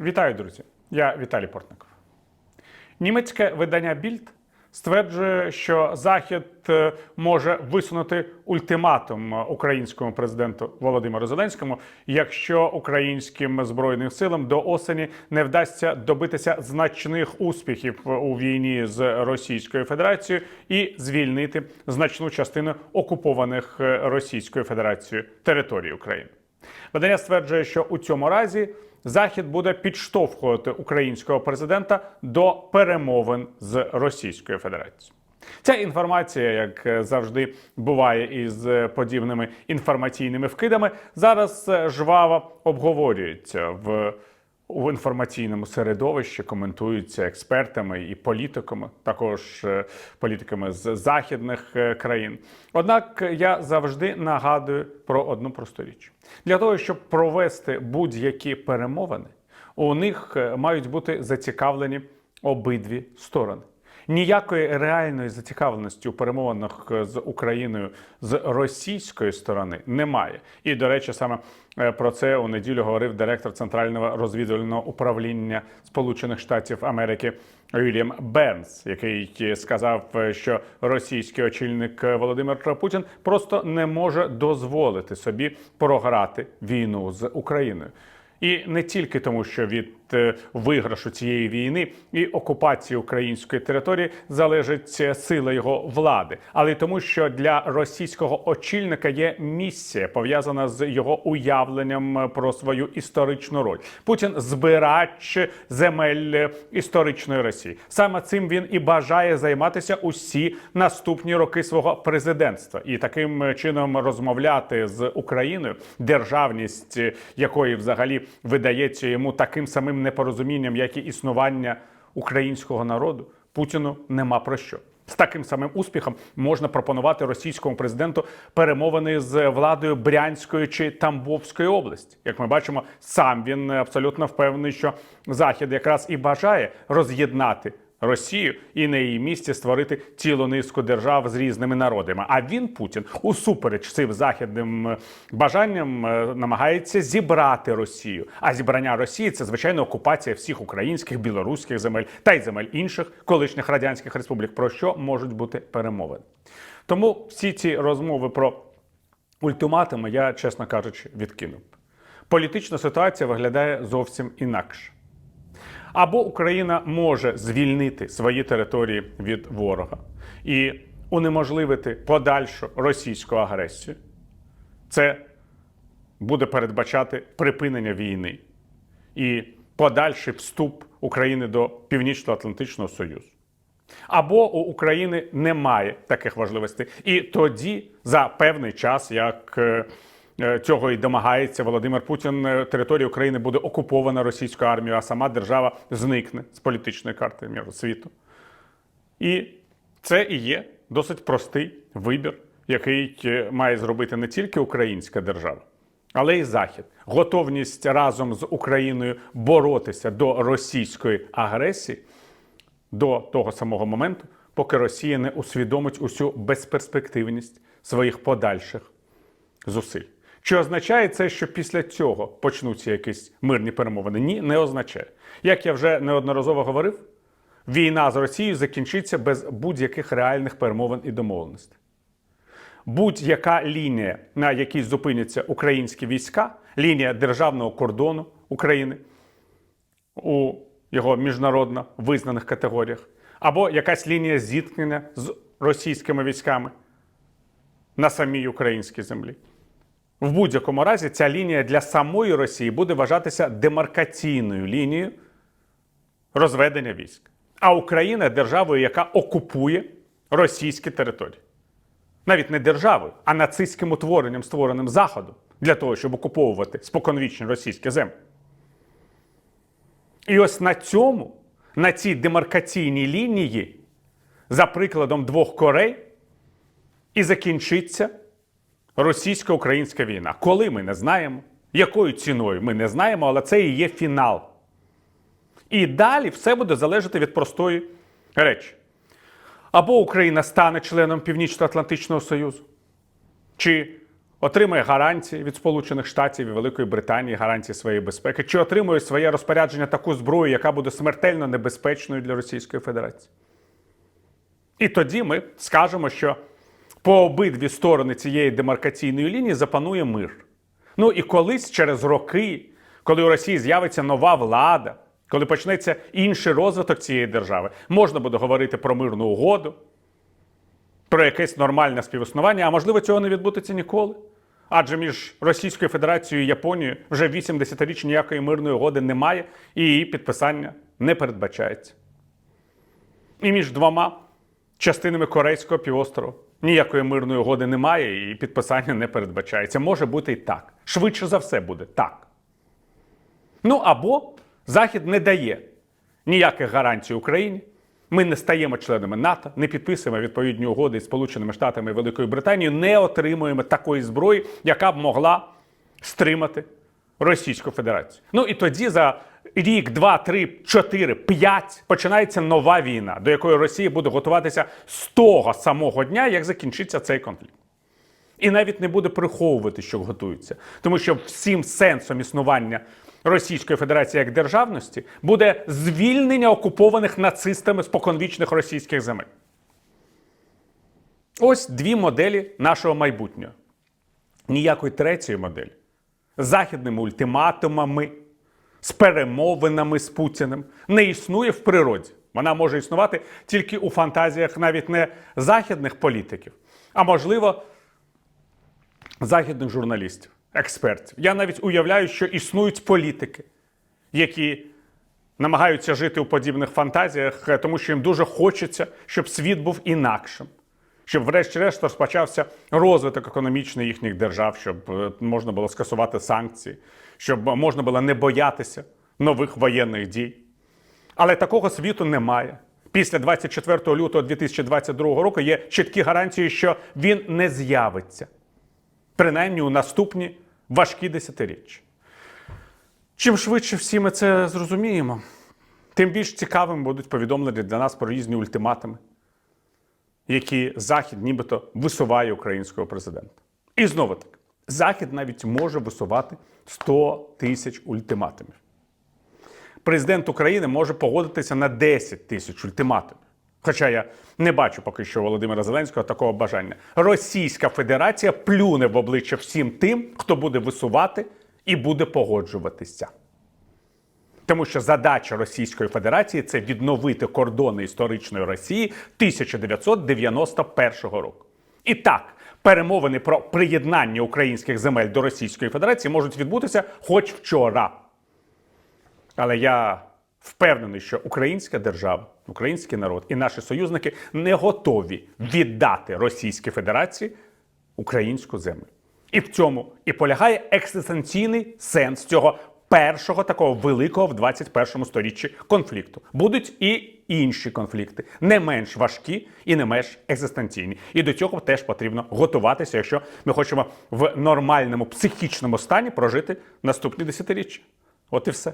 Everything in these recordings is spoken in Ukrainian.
Вітаю, друзі! Я Віталій Портников. Німецьке видання Більд стверджує, що Захід е, може висунути ультиматум українському президенту Володимиру Зеленському, якщо українським збройним силам до осені не вдасться добитися значних успіхів у війні з Російською Федерацією і звільнити значну частину окупованих е, Російською Федерацією територій України. Видання стверджує, що у цьому разі Захід буде підштовхувати українського президента до перемовин з Російською Федерацією. Ця інформація, як завжди буває із подібними інформаційними вкидами, зараз е, жваво обговорюється в у інформаційному середовищі коментуються експертами і політиками, також е, політиками з західних е, країн. Однак я завжди нагадую про одну просту річ: для того, щоб провести будь-які перемовини, у них е, мають бути зацікавлені обидві сторони. Ніякої реальної зацікавленості у перемовинах з Україною з російської сторони немає. І до речі, саме е, про це у неділю говорив директор центрального розвідувального управління Сполучених Штатів Америки Вільям Бернс, який сказав, е, що російський очільник Володимир Путін просто не може дозволити собі програти війну з Україною. І не тільки тому, що від е, виграшу цієї війни і окупації української території залежить е, сила його влади, але тому, що для російського очільника є місія пов'язана з його уявленням е, про свою історичну роль. Путін збирач земель е, історичної Росії. Саме цим він і бажає займатися усі наступні роки свого президентства, і таким е, чином розмовляти з Україною, державність е, якої взагалі видається йому таким самим непорозумінням, як і існування українського народу, Путіну нема про що. З таким самим успіхом можна пропонувати російському президенту перемовини з владою Брянської чи Тамбовської області. Як ми бачимо, сам він абсолютно впевнений, що Захід якраз і бажає роз'єднати Росію і на її місці створити цілу низку держав з різними народами. А він, Путін, усупереч цим західним е, бажанням е, намагається зібрати Росію. А зібрання Росії це звичайно окупація всіх українських, білоруських земель та й земель інших колишніх радянських республік, про що можуть бути перемовини. Тому всі ці розмови про ультиматуми я, чесно кажучи, відкинув. Політична ситуація виглядає зовсім інакше. Або Україна може звільнити свої території від ворога і унеможливити подальшу російську агресію. Це буде передбачати припинення війни і подальший вступ України до Північно-Атлантичного Союзу. Або у України немає таких важливостей. І тоді, за певний час, як е, цього і домагається Володимир Путін, е, територія України буде окупована російською армією, а сама держава зникне з політичної карти міру світу. І це і є досить простий вибір, який е, має зробити не тільки українська держава, але й Захід. Готовність разом з Україною боротися до російської агресії до того самого моменту, поки Росія не усвідомить усю безперспективність своїх подальших зусиль. Чи означає це, що після цього почнуться якісь мирні перемовини? Ні, не означає. Як я вже неодноразово говорив, війна з Росією закінчиться без будь-яких реальних перемовин і домовленостей. Будь-яка лінія, на якій зупиняться українські війська, лінія державного кордону України у його міжнародно визнаних категоріях, або якась лінія зіткнення з російськими військами на самій українській землі. В будь-якому разі ця лінія для самої Росії буде вважатися демаркаційною лінією розведення військ. А Україна державою, яка окупує російські території. Навіть не державою, а нацистським утворенням, створеним Заходом, для того, щоб окуповувати споконвічні російські землі. І ось на цьому, на цій демаркаційній лінії, за прикладом двох Корей, і закінчиться російсько-українська війна. Коли ми не знаємо, якою ціною ми не знаємо, але це і є фінал. І далі все буде залежати від простої речі. Або Україна стане членом Північно-Атлантичного Союзу, чи отримує гарантії від Сполучених Штатів і Великої Британії, гарантії своєї безпеки, чи отримує своє розпорядження таку зброю, яка буде смертельно небезпечною для Російської Федерації. І тоді ми скажемо, що по обидві сторони цієї демаркаційної лінії запанує мир. Ну і колись через роки, коли у Росії з'явиться нова влада, коли почнеться інший розвиток цієї держави, можна буде говорити про мирну угоду, про якесь нормальне співіснування, а можливо, цього не відбудеться ніколи. Адже між Російською Федерацією і Японією вже 8 десятиріч ніякої мирної угоди немає, і її підписання не передбачається. І між двома частинами Корейського півострову ніякої мирної угоди немає, і підписання не передбачається. Може бути і так. Швидше за все буде так. Ну або Захід не дає ніяких гарантій Україні. Ми не стаємо членами НАТО, не підписуємо відповідні угоди з Сполученими Штатами і Великою Британією, не отримуємо такої зброї, яка б могла стримати Російську Федерацію. Ну і тоді за рік, два, три, чотири, п'ять починається нова війна, до якої Росія буде готуватися з того самого дня, як закінчиться цей конфлікт. І навіть не буде приховувати, що готується, тому що всім сенсом існування Російської Федерації як державності буде звільнення окупованих нацистами споконвічних російських земель. Ось дві моделі нашого майбутнього. Ніякої третьої моделі західними ультиматумами, з перемовинами з Путіним не існує в природі. Вона може існувати тільки у фантазіях навіть не західних політиків, а можливо, західних журналістів, експертів. Я навіть уявляю, що існують політики, які намагаються жити у подібних фантазіях, е, тому що їм дуже хочеться, щоб світ був інакшим. Щоб, врешті-решт, розпочався розвиток економічний їхніх держав, щоб е, можна було скасувати санкції, щоб можна було не боятися нових воєнних дій. Але такого світу немає. Після 24 лютого 2022 року є чіткі гарантії, що він не з'явиться, принаймні у наступні важкі десятиріччя. Чим швидше всі ми це зрозуміємо, тим більш цікавим будуть повідомлення для нас про різні ультиматуми, які Захід нібито висуває українського президента. І знову таки, Захід навіть може висувати 100 тисяч ультиматумів. Президент України може погодитися на 10 тисяч ультиматумів. Хоча я не бачу поки що Володимира Зеленського такого бажання. Російська Федерація плюне в обличчя всім тим, хто буде висувати і буде погоджуватися. Тому що задача Російської Федерації це відновити кордони історичної Росії 1991 року. І так, перемовини про приєднання українських земель до Російської Федерації можуть відбутися хоч вчора. Але я впевнений, що українська держава, український народ і наші союзники не готові віддати Російській Федерації українську землю. І в цьому і полягає екзистенційний сенс цього першого такого великого в 21 сторіччі конфлікту. Будуть і інші конфлікти, не менш важкі і не менш екзистенційні. І до цього теж потрібно готуватися, якщо ми хочемо в нормальному психічному стані прожити наступні десятиріччя. От і все.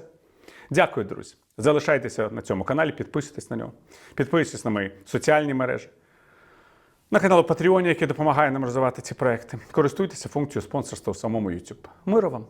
Дякую, друзі. Залишайтеся на цьому каналі, підписуйтесь на нього, підписуйтесь на мої соціальні мережі, на канал Patreon, який допомагає нам розвивати ці проекти. Користуйтеся функцією спонсорства в самому YouTube. Миру вам!